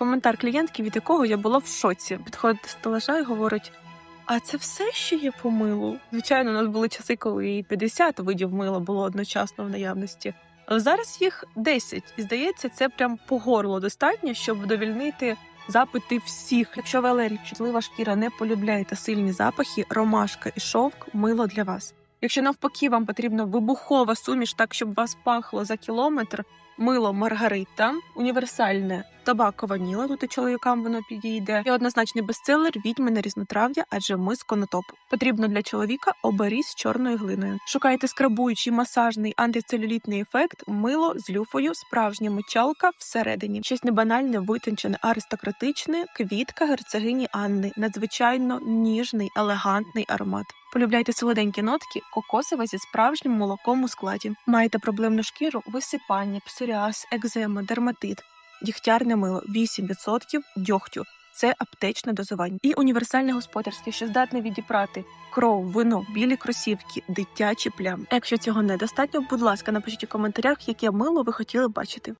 коментар клієнтки, від якого я була в шоці. Підходить до стелажа і говорить: а це все, що є по милу? Звичайно, у нас були часи, коли і 50 видів мила було одночасно в наявності. Але зараз їх 10. І здається, це прям по горло достатньо, щоб вдовільнити запити всіх. Якщо ви алергік, чутлива шкіра не полюбляєте сильні запахи, ромашка і шовк мило для вас. Якщо навпаки вам потрібна вибухова суміш, так щоб вас пахло за кілометр, мило Маргарита, універсальне табако ваніла, тут чоловікам воно підійде. І однозначний бестселер відьмине різнотрав'я, адже ми з конотопу. Потрібно для чоловіка оберіг з чорною глиною. Шукайте скрабуючий масажний антицелюлітний ефект, мило з люфою, справжня мочалка всередині. Щось небанальне, витончене, аристократичне, квітка герцогині Анни, надзвичайно ніжний, елегантний аромат. Полюбляйте солоденькі нотки, кокосове зі справжнім молоком у складі. Маєте проблемну шкіру, висипання, псоріаз, екзема, дерматит. Дігтярне мило 8% дьогтю. Це аптечне дозування і універсальне господарське, що здатне відіпрати кров, вино, білі кросівки, дитячі плями. Якщо цього недостатньо, будь ласка, напишіть у коментарях, яке мило ви хотіли бачити.